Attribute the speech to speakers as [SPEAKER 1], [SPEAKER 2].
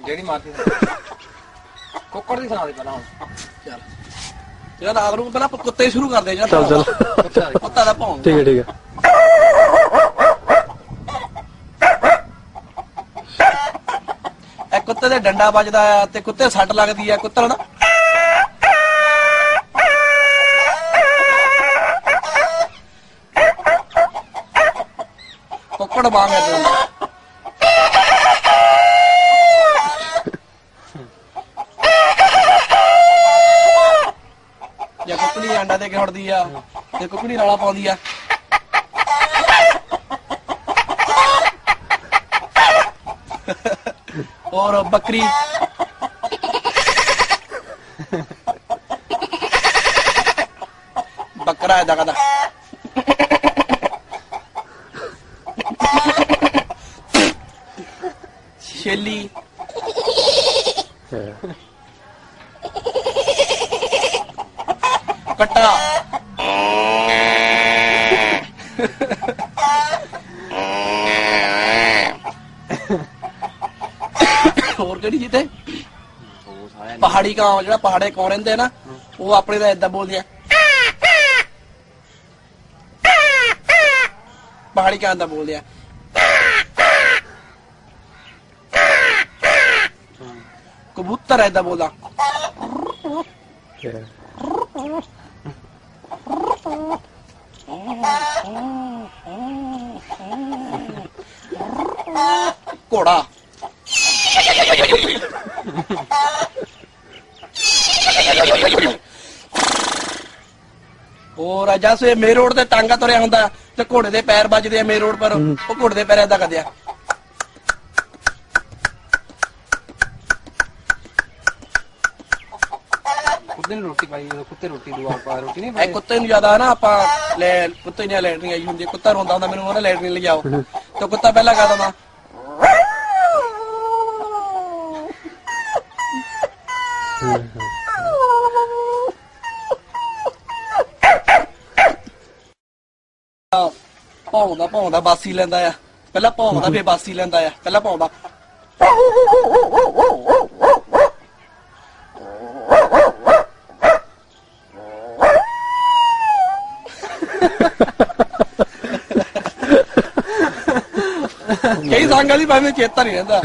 [SPEAKER 1] ਜਿਹੜੀ ਮਾਰਦੀ ਕੁੱਕੜ ਦੀ ਸੁਣਾ ਪਹਿਲਾਂ
[SPEAKER 2] ਚੱਲ। ਯਾਰ ਰਾਤ ਨੂੰ ਪਹਿਲਾਂ ਆਪਾਂ ਕੁੱਤੇ ਸ਼ੁਰੂ ਕਰਦੇ ਯਾਰ
[SPEAKER 3] ਚੱਲ ਚੱਲ।
[SPEAKER 1] ਕੁੱਤਾ ਦਾ
[SPEAKER 2] ਭੌਂ।
[SPEAKER 3] ਠੀਕ ਠੀਕ
[SPEAKER 2] ਇਹ ਕੁੱਤੇ ਦੇ ਡੰਡਾ ਵੱਜਦਾ ਆ ਤੇ ਕੁੱਤੇ ਸੱਟ ਲੱਗਦੀ ਹੈ ਕੁੱਤਲ ਨਾ ਕੁੱਕੜ ਵਾਂਗ ਤੂੰ। ਜੇ ਕੁੱਕੜੀ ਅੰਡਾ ਦੇ ਕੇ ਉੜਦੀ ਆ, ਤੇ ਕੁੱਕੜੀ ਰਾਲਾ ਪਾਉਂਦੀ ਆ। ਔਰ ਬੱਕਰੀ। ਬੱਕਰਾ ਇਹਦਾ ਦਾ ਛੇਲੀ।
[SPEAKER 3] ਹਾਂ।
[SPEAKER 2] ਹੋਰ ਕਿਹੜੀ ਜਿੱਤੇ
[SPEAKER 1] ਉਹ
[SPEAKER 2] ਪਹਾੜੀ ਕਾਂ ਜਿਹੜਾ ਪਹਾੜੇ ਕਾਂ ਰਹਿੰਦੇ ਆ ਨਾ, ਉਹ ਆਪਣੇ ਦਾ ਇਦਾਂ ਬੋਲਦੇ ਆ। ਪਹਾੜੀ ਕਾਂ ਦਾ ਬੋਲਦੇ ਆ। ਕਬੂਤਰ ਐਦਾਂ ਬੋਲਦਾ
[SPEAKER 3] ਹਾਂ।
[SPEAKER 2] ਘੋੜਾ। ਹੋਰ ਅਜਾ ਸੇ ਮੇ ਰੋਡ ਤੇ ਟਾਂਗਾ ਤੁਰਿਆ ਹੁੰਦਾ ਤੇ ਘੋੜੇ ਦੇ ਪੈਰ ਵੱਜਦੇ ਆ ਮੇ ਰੋਡ ਪਰ। ਉਹ ਘੋੜੇ ਦੇ ਪੈਰ ਏਦਾਂ ਕਰਦੇ ਆ।
[SPEAKER 1] ਕੁੱਤੇ ਨੂੰ ਰੋਟੀ ਪਾਈ ਜਦੋਂ ਕੁੱਤੇ ਰੋਟੀ ਦੂਆ ਪਾ ਰੋਟੀ ਨਹੀਂ
[SPEAKER 2] ਇਹ
[SPEAKER 1] ਪਾਈ।
[SPEAKER 2] ਕੁੱਤੇ ਨੂੰ ਜ਼ਿਆਦਾ ਨਾ ਆਪਾਂ ਲੈ ਕੁੱਤੇ ਨੇ ਲੈਟਰਿੰਗ ਆਈ ਹੁੰਦੀ ਕੁੱਤਾ ਰੋਂਦਾ ਹੁੰਦਾ ਮੈਨੂੰ ਉਹਨੇ ਲੈਟਰਿੰਗ ਲਿਜਾਓ ਤੇ ਕੁੱਤਾ ਪਹਿਲਾਂ ਕਹਦਾ ਨਾ ਭੌਂਦਾ ਭੌਂਦਾ ਬਾਸੀ ਲੈਂਦਾ ਆ। ਪਹਿਲਾਂ ਭੌਂਦਾ ਫੇਰ ਬਾਸੀ ਲੈਂਦਾ ਆ। ਪਹਿਲਾਂ ਭੌਂਦਾ। ਕਈ ਸੰਗਾਂ ਦੀ ਭਾਵੇਂ ਚੇਤਾ ਨਹੀਂ ਰਹਿੰਦਾ।